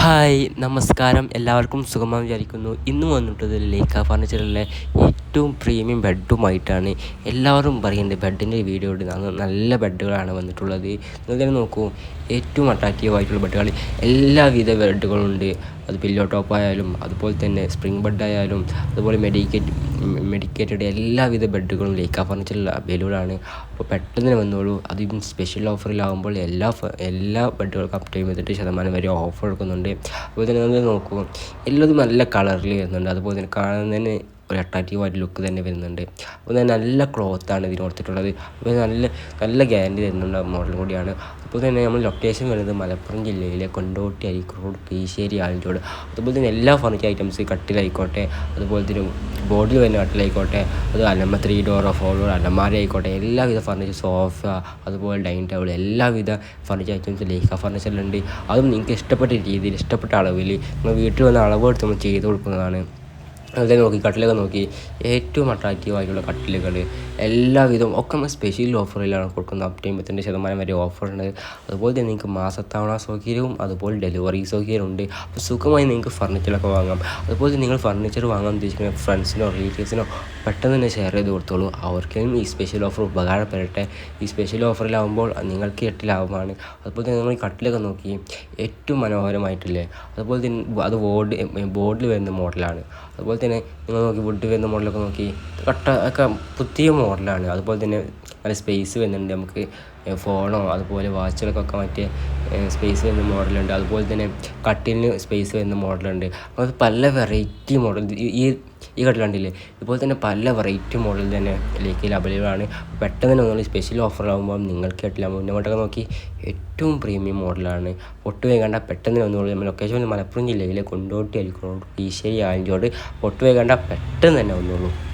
Hi നമസ്കാരം. എല്ലാവർക്കും സുഖമാണെന്ന് വിചാരിക്കുന്നു. ഇന്ന് വന്നിട്ടത് ലേക്ക ഫർണിച്ചറിലെ ഏറ്റവും പ്രീമിയം ബെഡുമായിട്ടാണ് എല്ലാവരും പറയുന്നുണ്ട് ബെഡിന്റെ വീഡിയോ ഇടുന്നത് നല്ല ബെഡുകളാണ് വന്നിട്ടുള്ളത്. നിങ്ങൾ തന്നെ നോക്കൂ ഏറ്റവും അട്രാക്റ്റീവ് ആയിട്ടുള്ള ബെഡുകൾ എല്ലാവിധ ബെഡുകളുണ്ട്. അത് പില്ലോ ടോപ്പ് ആയാലും അതുപോലെ തന്നെ സ്പ്രിംഗ് ബെഡ് ആയാലും അതുപോലെ മെഡിക്കേറ്റ് മെഡിക്കേറ്റഡ് എല്ലാവിധ ബെഡുകളും ലേക്കാ ഫർണിച്ചറിൽ അവൈലബിൾ ആണ്. അപ്പോൾ പെട്ടെന്ന് വന്നോളൂ. അതും സ്പെഷ്യൽ ഓഫറിലാകുമ്പോൾ എല്ലാ എല്ലാ ബെഡുകൾക്കും അപ് ചെയ്തിട്ട് ശതമാനം വരെ ഓഫർ എടുക്കുന്നുണ്ട് അതുപോലെ തന്നെ നമ്മൾ നോക്കൂ എല്ലാതും നല്ല കളറിൽ വരുന്നുണ്ട്. അതുപോലെ തന്നെ കാണുന്നതിന് ഒരു അട്രാക്റ്റീവ് ആയിട്ട് ലുക്ക് തന്നെ വരുന്നുണ്ട്. അപ്പോൾ തന്നെ നല്ല ക്ലോത്താണ് ഇതിന് കൊടുത്തിട്ടുള്ളത്. അപ്പോൾ നല്ല നല്ല ഗ്യാരണ്ടി തരുന്നുണ്ട് മോഡൽ കൂടിയാണ്. അപ്പോൾ തന്നെ നമ്മൾ ലൊക്കേഷൻ വരുന്നത് മലപ്പുറം ജില്ലയിലെ കൊണ്ടോട്ടി അരിക്കോട് കീശ്ശേരി ആലഞ്ചോട്. അതുപോലെ തന്നെ എല്ലാ ഫർണിച്ചർ ഐറ്റംസ് കട്ടിലായിക്കോട്ടെ. അതുപോലെ തന്നെ ബോർഡിൽ വരുന്ന കട്ടിലായിക്കോട്ടെ. അത് അലമ ത്രീ ഡോറോ ഫോർ ഡോർ അലമാര ആയിക്കോട്ടെ. എല്ലാവിധ ഫർണിച്ചർ സോഫ അതുപോലെ ഡൈനിങ് ടേബിൾ എല്ലാവിധ ഫർണിച്ചർ ഐറ്റംസ് ലേഖ ഫർണിച്ചറിലുണ്ട് അതും നിങ്ങൾക്ക് ഇഷ്ടപ്പെട്ട രീതിയിൽ ഇഷ്ടപ്പെട്ട അളവിൽ നിങ്ങൾ വീട്ടിൽ വന്ന അളവ് എടുത്ത് നമ്മൾ ചെയ്ത് കൊടുക്കുന്നതാണ്. അതുപോലെ നോക്കി കട്ടിലൊക്കെ നോക്കി ഏറ്റവും അട്രാക്റ്റീവ് ആയിട്ടുള്ള കട്ടിലുകൾ എല്ലാവിധവും ഒക്കെ നമ്മൾ സ്പെഷ്യൽ ഓഫറിലാണ് കൊടുക്കുന്നത്. അപ് ടൈമ്പത്തിന്റെ ശതമാനം വരെ ഓഫറുണ്ട് അതുപോലെ തന്നെ നിങ്ങൾക്ക് മാസത്തവണ സൗകര്യവും അതുപോലെ ഡെലിവറി സൗകര്യം ഉണ്ട്. അപ്പോൾ സുഖമായി നിങ്ങൾക്ക് ഫർണിച്ചറൊക്കെ വാങ്ങാം. അതുപോലെ നിങ്ങൾ ഫർണിച്ചർ വാങ്ങാൻ ഉദ്ദേശിക്കുന്ന ഫ്രണ്ട്സിനോ റിലേറ്റീവ്സിനോ പെട്ടെന്ന് തന്നെ ഷെയർ ചെയ്ത് കൊടുത്തോളൂ. അവർക്കും ഈ സ്പെഷ്യൽ ഓഫർ ഉപകാരപ്പെടട്ടെ. ഈ സ്പെഷ്യൽ ഓഫറിലാവുമ്പോൾ നിങ്ങൾക്ക് എട്ട് ലാഭമാണ്. അതുപോലെ തന്നെ നമ്മൾ കട്ടിലൊക്കെ നോക്കി ഏറ്റവും മനോഹരമായിട്ടില്ലേ? അതുപോലെ തന്നെ അത് ബോർഡ് ബോർഡിൽ വരുന്ന മോഡലാണ് അതുപോലെ തന്നെ നിങ്ങൾ നോക്കി വുഡ് വരുന്ന മോഡലൊക്കെ നോക്കി കട്ട ഒക്കെ പുതിയ മോഡലാണ് അതുപോലെ തന്നെ നല്ല സ്പേസ് വരുന്നുണ്ട്. നമുക്ക് ഫോണോ അതുപോലെ വാച്ചുകളൊക്കെ വാച്ചുകൾക്കൊക്കെ മറ്റേ സ്പേസ് വരുന്ന മോഡലുണ്ട് അതുപോലെ തന്നെ കട്ടിലിന് സ്പേസ് വരുന്ന മോഡലുണ്ട് അത് പല വെറൈറ്റി മോഡൽ ഈ ഈ കണ്ടില്ലേ? ഇതുപോലെ തന്നെ പല വെറൈറ്റി മോഡൽ തന്നെ ലേക്കിൽ അവൈലബിൾ ആണ്. പെട്ടെന്ന് തന്നെ ഒന്നുകൂടി സ്പെഷ്യൽ ഓഫറാകുമ്പോൾ നിങ്ങൾക്ക് കെട്ടിലാകുമ്പോൾ മുന്നോട്ടൊക്കെ നോക്കി ഏറ്റവും പ്രീമിയം മോഡലാണ് ഒട്ടു വേഗണ്ട പെട്ടെന്ന് നമ്മൾ ലൊക്കേഷൻ മലപ്പുറം ജില്ലയിലെ കൊണ്ടോട്ടി അരിക്കോട് ഈശ്വരി ആലഞ്ചോട് ഒട്ടു വേഗണ്ട പെട്ടെന്ന് തന്നെ വന്നോളൂ